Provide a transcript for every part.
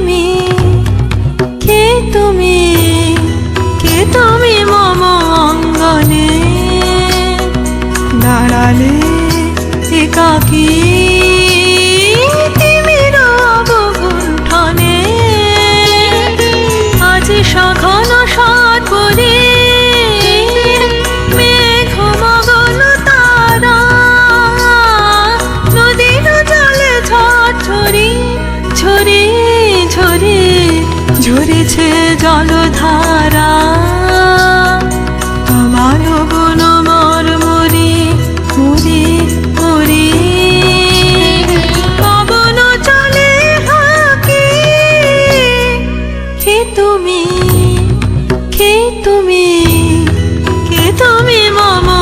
তুমি? কে তুমি? কে তুমি মম অঙ্গনে? দাঁড়ালে একাকী তুমি অবগুণ্ঠনে আজ সখা ঝরেছে জলধারা। তোমার গুণ মর মরি মরি। মরি পবন চলে কে তুমি? কে তুমি? কে তুমি মামা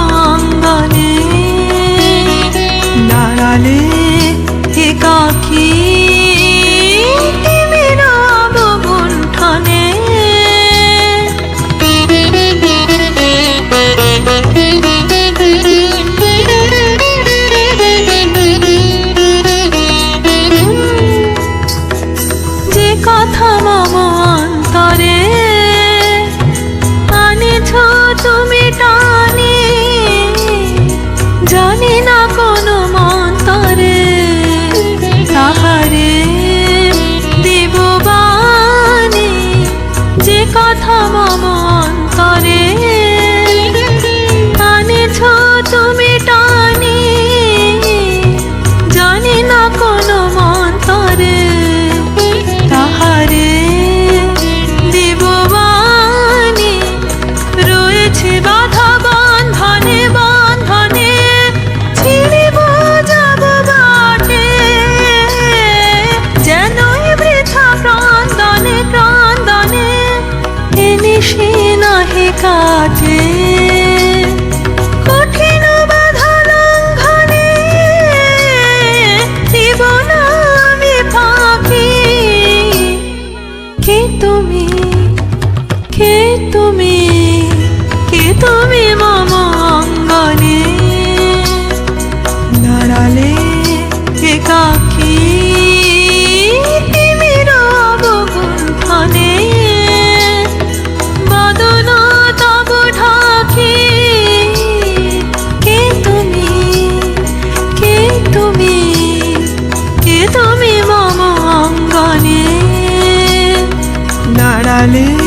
বেশি নাহি কাজে কঠিন বাধা লঙ্ঘনে জীবন আমি পাখি কে তুমি? কে তুমি? কে তুমি মম অঙ্গনে? দাঁড়ালে একাকী Dale.